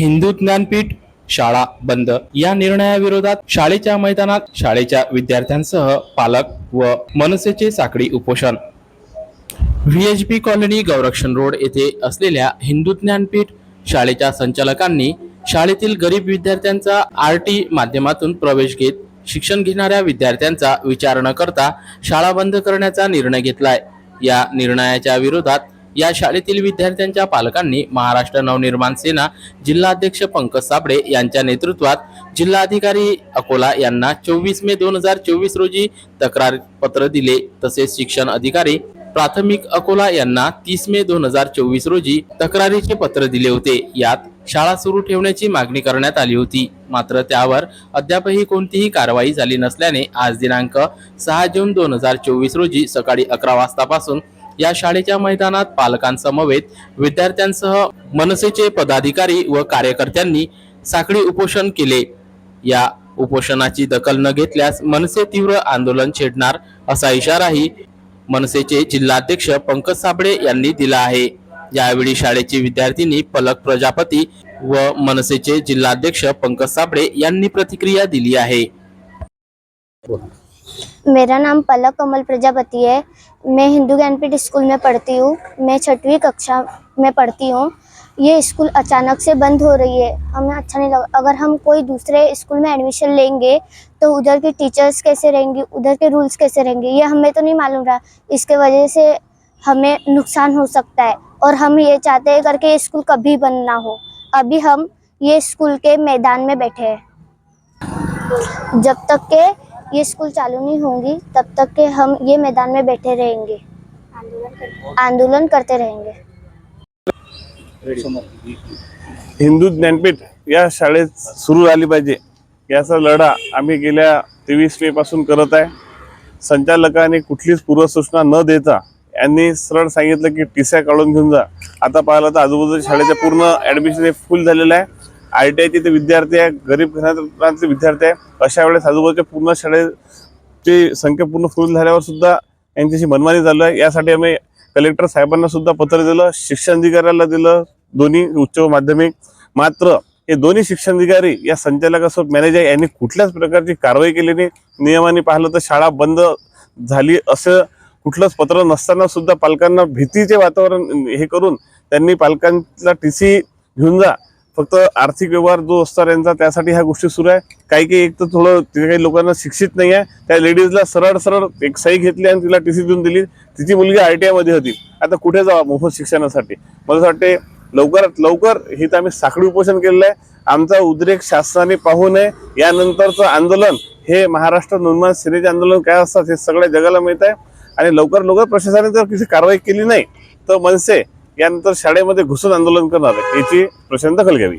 हिंदू ज्ञानपीठ शाळा बंद. या निर्णयाविरोधात शाळेच्या मैदानात शाळेच्या विद्यार्थ्यांसह पालक व मनसेचे साखळी उपोषण. व्ही एच पी कॉलनी गौरक्षण रोड येथे असलेल्या हिंदू ज्ञानपीठ शाळेच्या संचालकांनी शाळेतील गरीब विद्यार्थ्यांचा आर टी माध्यमातून प्रवेश घेत शिक्षण घेणाऱ्या विद्यार्थ्यांचा विचार न करता शाळा बंद करण्याचा निर्णय घेतलाय. या निर्णयाच्या विरोधात या शाळेतील विद्यार्थ्यांच्या पालकांनी महाराष्ट्र नवनिर्माण सेना जिल्हाध्यक्ष पंकज साबळे यांच्या नेतृत्वात जिल्हाधिकारी अकोला यांना चोवीस मे दोन हजार चोवीस रोजी तक्रार पत्र दिले. तसेच शिक्षण अधिकारी प्राथमिक अकोला यांना तीस मे दोन हजार चोवीस रोजी तक्रारीचे पत्र दिले होते. यात शाळा सुरू ठेवण्याची मागणी करण्यात आली होती. मात्र त्यावर अद्यापही कोणतीही कारवाई झाली नसल्याने आज दिनांक सहा जून दोन हजार चोवीस रोजी सकाळी अकरा वाजतापासून या शाळेच्या मैदानात पालकांसमवेत विद्यार्थ्यांसह मनसेचे पदाधिकारी व कार्यकर्त्यांनी साखळी उपोषण केले. या उपोषणाची दखल न घेतल्यास मनसे तीव्र आंदोलन छेडणार असा इशाराही मनसेचे जिल्हाध्यक्ष पंकज साबळे यांनी दिला आहे. यावेळी शाळेची विद्यार्थिनी पलक प्रजापती व मनसेचे जिल्हाध्यक्ष पंकज साबळे यांनी प्रतिक्रिया दिली आहे. मेरा नाम पलक, कमल प्रजापति है। मैं हिंदू ज्ञानपीठ स्कूल में पढ़ती हूँ। मैं छठवीं कक्षा में पढ़ती हूँ। ये स्कूल अचानक से बंद हो रही है। हमें अच्छा नहीं लगा। अगर हम कोई दूसरे स्कूल में एडमिशन लेंगे तो उधर के टीचर्स कैसे रहेंगे? उधर के रूल्स कैसे रहेंगे? ये हमें तो नहीं मालूम रहा। इसके वजह से हमें नुकसान हो सकता है। और हम ये चाहते हैं करके स्कूल कभी बंद ना हो। अभी हम ये स्कूल के मैदान में बैठे हैं। जब तक के ये स्कूल चालू नहीं होंगी तब तक के हम ये मैदान में बैठे रहेंगे। आंदोलन करते रहेंगे। हिंदू ज्ञानपीठ या शाळेत सुरू झाली पाहिजे. याचा लढा आम्ही गेल्या तेवीस मे पासून करत आहे. संचालकाने कुठलीच पूर्वसूचना न देता यांनी सरळ सांगितलं की टिस्या काढून घेऊन जा. आता पाहिलं तर आजूबाजूच्या शाळेच्या पूर्ण ऍडमिशन हे फुल झालेलं आहे. आय टी आयचे ते विद्यार्थी आहे गरीब घरातले विद्यार्थी आहे. अशा वेळेस आजूबाजूच्या पूर्ण शाळेची संख्या पूर्ण फुल झाल्यावर सुद्धा यांच्याशी मनमानी चालू आहे. यासाठी आम्ही कलेक्टर साहेबांना सुद्धा पत्र दिलं शिक्षण अधिकाऱ्याला दिलं दोन्ही उच्च व माध्यमिक. मात्र हे दोन्ही शिक्षण अधिकारी या संचालकासोबत मॅनेजर यांनी कुठल्याच प्रकारची कारवाई केली नाही. नियमाने पाहिलं तर शाळा बंद झाली असं कुठलंच पत्र नसताना सुद्धा पालकांना भीतीचे वातावरण हे करून त्यांनी पालकांना टी सी घेऊन जा फक्त आर्थिक व्यवहार जो असतो त्यांचा त्यासाठी ह्या गोष्टी सुरू आहे. काही काही एक तर थोडं तिथे काही लोकांना शिक्षित नाही आहे. त्या लेडीजला सरळ सरळ एक सही घेतली आणि तिला टी सी देऊन दिली. तिची मुलगी आय टी आयमध्ये होती. आता कुठे जावा मोफत शिक्षणासाठी? मला असं वाटते लवकरात लवकर हे तर आम्ही साखळी उपोषण केलेलं आहे. आमचा उद्रेक शासनाने पाहू नये. यानंतरचं आंदोलन हे महाराष्ट्र निर्माण सेनेचे आंदोलन काय असतात हे सगळ्या जगाला माहीत आहे. आणि लवकर लवकर प्रशासनाने जर किती कारवाई केली नाही तर मनसे यानंतर शाळेमध्ये घुसून आंदोलन करणार याची प्रशासन दखल घ्यावी